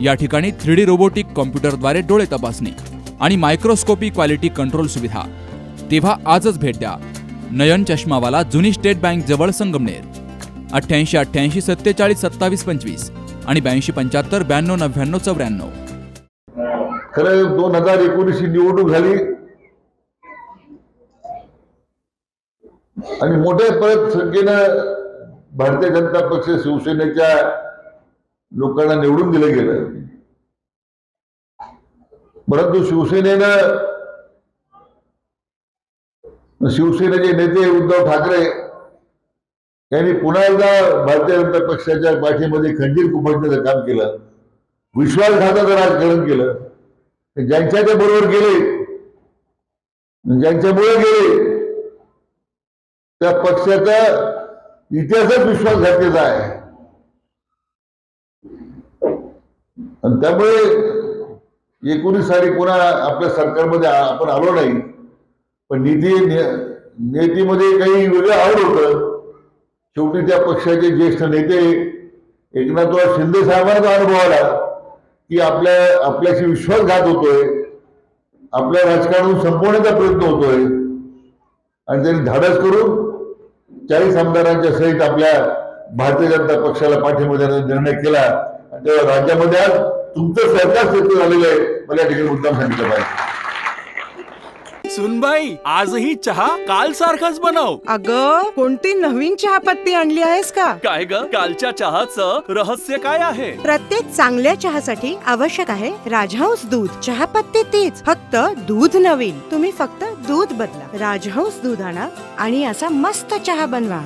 या ठिकाणी three D robotic कॉम्प्युटरद्वारे डोळे तपासणी आणि मायक्रोस्कोपी क्वालिटी कंट्रोल सुविधा. तेव्हा आजच भेट द्या. नयन चष्मावाला जुनी स्टेट बँक जवळ संगमनेर. अठ्ठ्याऐंशी अठ्ठ्याऐंशी सत्तेचाळीस सत्तावीस पंचवीस आणि ब्याऐंशी पंच्याहत्तर ब्याण्णव नव्याण्णव चौऱ्याण्णव. खरं दोन हजार एकोणीसची निवडणूक झाली. आणि मोठ्या परत संख्येनं भारतीय जनता पक्ष शिवसेनेच्या लोकांना निवडून दिलं गेलं. परंतु शिवसेनेनं शिवसेनेचे नेते उद्धव ठाकरे यांनी पुन्हा एकदा भारतीय जनता पक्षाच्या पाठीमध्ये खंजीर कुपटण्याचं काम केलं. विश्वासघाताचं राजकारण केलं. ज्यांच्या ते बरोबर गेले ज्यांच्यामुळे गेले त्या पक्षाचा इतिहासच विश्वासघातीचा आहे. आणि त्यामुळे एकोणीस साली पुन्हा आपल्या सरकारमध्ये आ- आपण आलो नाही. पण निधी नेतीमध्ये काही वेगळं आवड होतं. शेवटी त्या पक्षाचे ज्येष्ठ नेते एकनाथराव शिंदे साहेबांचा अनुभव आला की आपल्या आपल्याशी विश्वासघात होतोय. आपल्या राजकारणातून संपवण्याचा प्रयत्न होतोय. आणि त्यांनी धाडस करून चाळीस आमदारांच्या सहित आपल्या भारतीय जनता पक्षाला पाठिंबा देण्याचा निर्णय केला. राज्यामध्ये आज तुमचं सरकार सत्य झालेलं आहे. मला या ठिकाणी मुद्दाम सांगितलं पाहिजे. सुनबाई आजही चहा काल सारखाच बनव. अग कोणती नवीन चहापत्ती आणली आहेस का? काय ग? कालच्या चहाचं रहस्य काय आहे? प्रत्येक चांगल्या चहासाठी आवश्यक आहे राजहंस दूध. चहापत्ती तीच फक्त दूध नवीन. तुम्ही फक्त दूध बदला. राजहंस दूध आणा आणि असा मस्त चहा बनवा.